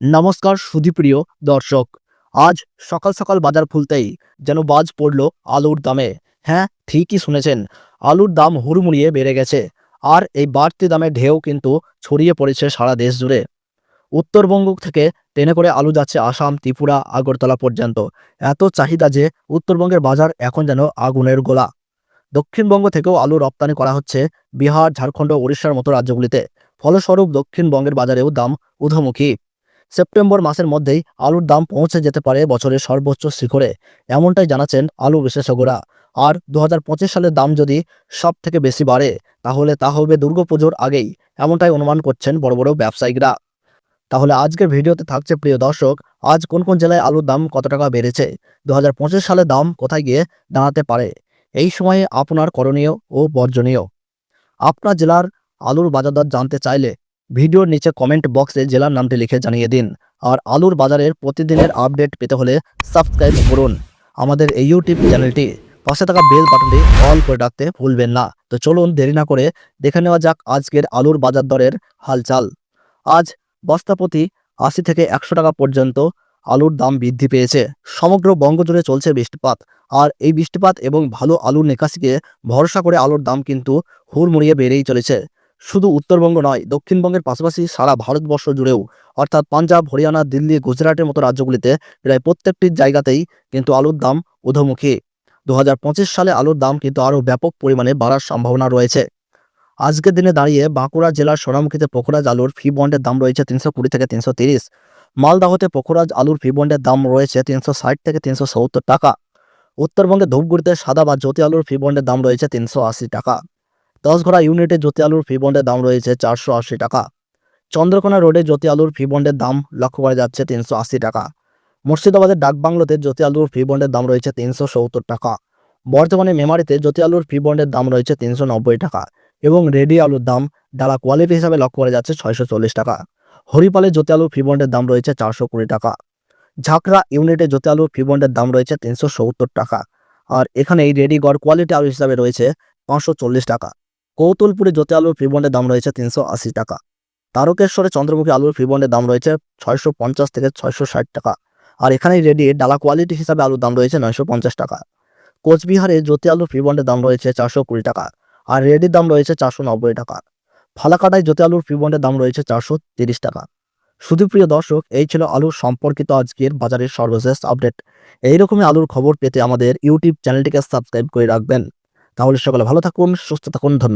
নমস্কার সুধীপ্রিয় দর্শক। আজ সকাল সকাল বাজার খুলতেই যেন বাজ পড়ল আলুর দামে। হ্যাঁ ঠিকই শুনেছেন, আলুর দাম হুড়মুড়িয়ে বেড়ে গেছে। আর এই বাড়তি দামের ঢেউ কিন্তু ছড়িয়ে পড়েছে সারা দেশ জুড়ে। উত্তরবঙ্গ থেকে ট্রেনে করে আলু যাচ্ছে আসাম, ত্রিপুরা, আগরতলা পর্যন্ত। এত চাহিদা যে উত্তরবঙ্গের বাজার এখন যেন আগুনের গোলা। দক্ষিণবঙ্গ থেকেও আলু রপ্তানি করা হচ্ছে বিহার, ঝাড়খণ্ড, ওড়িশার মতো রাজ্যগুলিতে। ফলস্বরূপ দক্ষিণবঙ্গের বাজারেও দাম ঊর্ধ্বমুখী। সেপ্টেম্বর মাসের মধ্যেই আলুর দাম পৌঁছে যেতে পারে বছরের সর্বোচ্চ শিখরে, এমনটাই জানাচ্ছেন আলু বিশেষজ্ঞরা। আর দু হাজার পঁচিশ সালের দাম যদি সব থেকে বেশি বাড়ে, তাহলে তা হবে দুর্গাপুজোর আগেই, এমনটাই অনুমান করছেন বড় বড় ব্যবসায়ীরা। তাহলে আজকের ভিডিওতে থাকছে প্রিয় দর্শক, আজ কোন কোন জেলায় আলুর দাম কত টাকা বেড়েছে দু সালে দাম কোথায় গিয়ে দাঁড়াতে পারে, এই সময়ে আপনার করণীয় ও বর্জনীয়। আপনার জেলার আলুর বাজার দর জানতে চাইলে ভিডিওর নিচে কমেন্ট বক্সে জেলার নামটি লিখে জানিয়ে দিন। আর আলুর বাজারের প্রতিদিনের আপডেট পেতে হলে সাবস্ক্রাইব করুন। আমাদের এই ইউটিউব চ্যানেলটি পাশে থাকা বেল বাটনটি অল করে রাখতে ভুলবেন না। তো চলুন দেরি না করে দেখে নেওয়া যাক আজকের আলুর বাজার দরের হালচাল। আজ বস্তাপ্রতি আশি থেকে একশো টাকা পর্যন্ত আলুর দাম বৃদ্ধি পেয়েছে। সমগ্র বঙ্গজুড়ে চলছে বৃষ্টিপাত। আর এই বৃষ্টিপাত এবং ভালো আলুর নিকাশিকে ভরসা করে আলুর দাম কিন্তু হুড়মুড়িয়ে বেড়েই চলেছে। শুধু উত্তরবঙ্গ নয়, দক্ষিণবঙ্গের পাশাপাশি সারা ভারতবর্ষ জুড়েও, অর্থাৎ পাঞ্জাব, হরিয়ানা, দিল্লি, গুজরাটের মতো রাজ্যগুলিতে প্রায় প্রত্যেকটি জায়গাতেই কিন্তু আলুর দাম ঊর্ধ্বমুখী। দু সালে আলুর দাম কিন্তু আরও ব্যাপক পরিমাণে বাড়ার সম্ভাবনা রয়েছে। আজকের দিনে দাঁড়িয়ে বাঁকুড়া জেলার সোনামুখীতে পোখরাজ আলুর ফি বন্ডের দাম রয়েছে তিনশো কুড়ি থেকে তিনশো তিরিশ। মালদাহতে পোখরাজ আলুর ফি বন্ডের দাম রয়েছে তিনশো ষাট থেকে তিনশো সত্তর টাকা। উত্তরবঙ্গে ধূপগুড়িতে সাদা বা জ্যোতি আলুর ফি বন্ডের দাম রয়েছে তিনশো আশি টাকা। দশঘরা ইউনিটে জ্যোতি আলুর ফি বন্ডের দাম রয়েছে চারশো আশি টাকা। চন্দ্রকোনা রোডে জ্যোতি আলুর ফি বন্ডের দাম লক্ষ্য করা যাচ্ছে তিনশো আশি টাকা। মুর্শিদাবাদের ডাকবাংলোতে জ্যোতি আলুর ফি বন্ডের দাম রয়েছে তিনশো সত্তর টাকা। বর্তমানে মেমারিতে জ্যোতি আলুর ফি বন্ডের দাম রয়েছে তিনশো নব্বই টাকা এবং রেডি আলুর দাম ডালা কোয়ালিটি হিসাবে লক্ষ্য করা যাচ্ছে ছয়শো চল্লিশ টাকা। হরিপালে জ্যোতি আলুর ফি বন্ডের দাম রয়েছে চারশো কুড়ি টাকা। ঝাঁকড়া ইউনিটে জ্যোতি আলুর ফি বন্ডের দাম রয়েছে তিনশো সত্তর টাকা। আর এখানে এই রেডি গড় কোয়ালিটি আলু হিসাবে রয়েছে পাঁচশো চল্লিশ টাকা। কৌতুলপুরে জ্যোতি আলুর ফি বন্ডের দাম রয়েছে তিনশো আশি টাকা। তারকেশ্বরে চন্দ্রমুখী আলুর ফি বন্ডের দাম রয়েছে ছয়শো পঞ্চাশ থেকে ছয়শো ষাট টাকা। আর এখানে রেডি ডালা কোয়ালিটি হিসাবে আলুর দাম রয়েছে নয়শো পঞ্চাশ টাকা। কোচবিহারে জ্যোতি আলুর ফি বন্ডের দাম রয়েছে চারশো কুড়ি টাকা। আর রেডির দাম রয়েছে চারশো নব্বই টাকা। ফালাকাটায় জ্যোতি আলুর ফি বন্ডের দাম রয়েছে চারশো তিরিশ টাকা। শুধু প্রিয় দর্শক, এই ছিল আলুর সম্পর্কিত আজকের বাজারের সর্বশেষ আপডেট এইরকমই আলুর খবর পেতে আমাদের ইউটিউব চ্যানেলটিকে সাবস্ক্রাইব করে রাখবেন। তাহলে সকলে ভালো থাকুন, সুস্থ থাকুন, ধন্যবাদ।